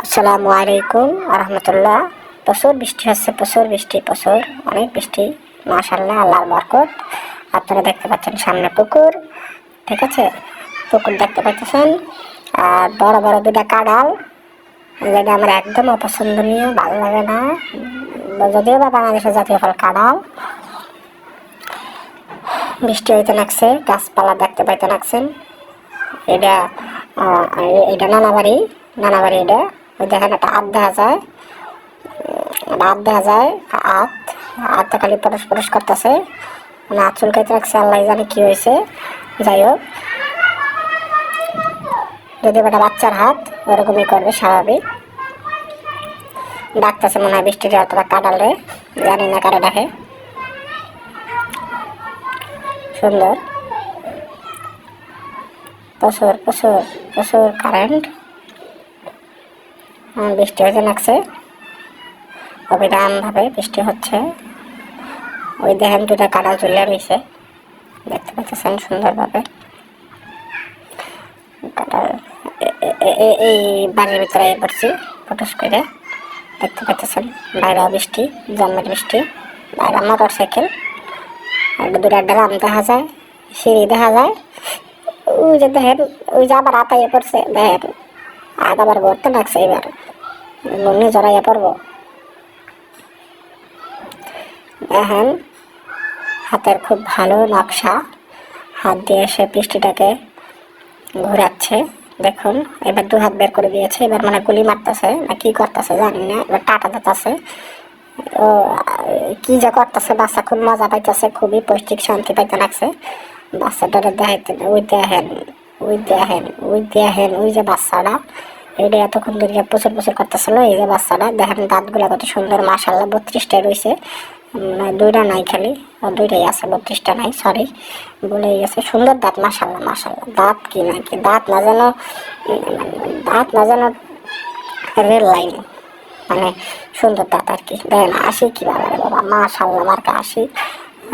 আসসালামু আলাইকুম রহমতুল্লাহ প্রচুর বৃষ্টি হচ্ছে, প্রচুর বৃষ্টি, প্রচুর। অনেক বৃষ্টি। মাশাল্লাহ আল্লাহর বরকত। আপনারা দেখতে পাচ্ছেন সামনে পুকুর, ঠিক আছে? পুকুর দেখতে পাচ্ছেন। আর বড় বড় দুটা কাঁড়াল। যেটা আমার একদম অপছন্দনীয়, ভালো লাগে না। যদিও বা বাংলাদেশের জাতীয় ফল কাঁড়াল। বৃষ্টি হইতে লাগছে গাছপালা দেখতে পাইতে লাগছেন এটা এটা নানাবাড়ি নানাবাড়ি এটা। ওই দেখেন একটা হাত দেখা যায়। হাত দেখা যায় হাত হাতটা খালি পরশ পরশ করতেছে। মানে হাত চুলকাইতে রাখছে, আল্লাহ জানে কি হয়েছে। যাই হোক। যদি একটা বাচ্চার হাত, ওরকমই করবে, স্বাভাবিক। ডাকতেছে মনে হয় বৃষ্টির অতটা কাটালে জানি না কারে ডাকে। সুন্দর। প্রচুর প্রচুর প্রচুর কারেন্ট বৃষ্টি হতে লাগছে অবিরামভাবে বৃষ্টি হচ্ছে। ওই দেখেন দুটা কাটা চলে নিছে দেখতে পাচ্ছেন সুন্দরভাবে। এই বাড়ির ভিতরে পড়ছি ফটোস করে। দেখতে পাচ্ছেন বাইরে বৃষ্টি জন্মের বৃষ্টি। বাইরে মোটর সাইকেল দুটা ড্রাম দেখা যায়, সিঁড়ি দেখা যায়। ওই যে দেখেন, ওই যে আবার আতাইয়ে পড়ছে, দেখেন। আগ আবার গড়তে লাগছে এবার। মনে জড়াইয়া পড়ব। দেখেন, হাতের খুব ভালো নকশা। হাত দিয়ে সে বৃষ্টিটাকে ঘোরাচ্ছে। দেখুন, এবার দু হাত বের করে দিয়েছে। এবার মানে গুলি মারতেছে না কি করতেছে জানি না। এবার টাটা দিতেছে। ও, কি যে করতেছে বাচ্চা খুব মজা পাইতেছে, খুবই পৌষ্টিক শান্তি পাইতে লাগছে। বাচ্চাটারে দেখাইতে ওই দেখেন ওই দেখেন ওই দেখেন, ওই যে বাচ্চাটা, এটা এতক্ষণ ধরে প্রচুর প্রচুর করতেছিল, এই যে বাচ্চাটা, দেখেন দাঁতগুলো কত সুন্দর মাসাল্লাহ বত্রিশটাই রয়েছে দুইটা নাই খালি দুইটাই আছে, বত্রিশটা নাই সরি বলে গেছে। সুন্দর দাঁত মাসাল্লাহ মাসাল্লাহ দাঁত কি না কি, দাঁত না যেন, দাঁত না যেন রেল লাইন মানে সুন্দর দাঁত আর কি। দেখেন আসি কীভাবে রে বাবা মাশাল্লাহ মার্কা আসি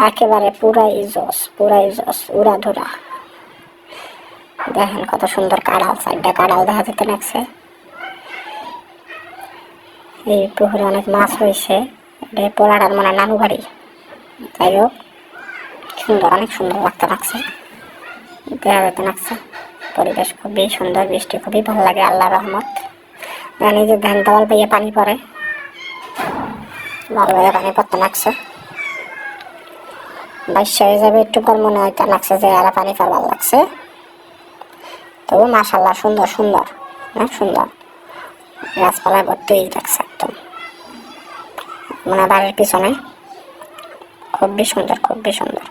একেবারে পুরাই জস পুরাই জস উড়া ধুরা দেখেন কত সুন্দর কাড়াল সাইডটা কাড়াল দেখা যেতে লাগছে। এই পুকুরে অনেক মাছ রয়েছে এটা পোলাটার মনে নানু বাড়ি। যাই হোক, সুন্দর, অনেক সুন্দর লাগতে লাগছে। দেখা যেতে লাগছে। পরিবেশ খুবই সুন্দর, বৃষ্টি খুবই ভালো লাগে আল্লাহ রহমত। জানি যে ধান তল পেয়ে পানি পড়ে। ভালো লাগে পানি পড়তে লাগছে। বাইশে হয়ে যাবে, একটু পর মনে হয় লাগছে যে, আর পানি পড়বার লাগছে। তবু মাশাল্লাহ সুন্দর সুন্দর। হ্যাঁ সুন্দর। গাছপালা ভর্তিই লাগছে একদম। মানে বাড়ির পিছনে। খুবই সুন্দর খুবই সুন্দর।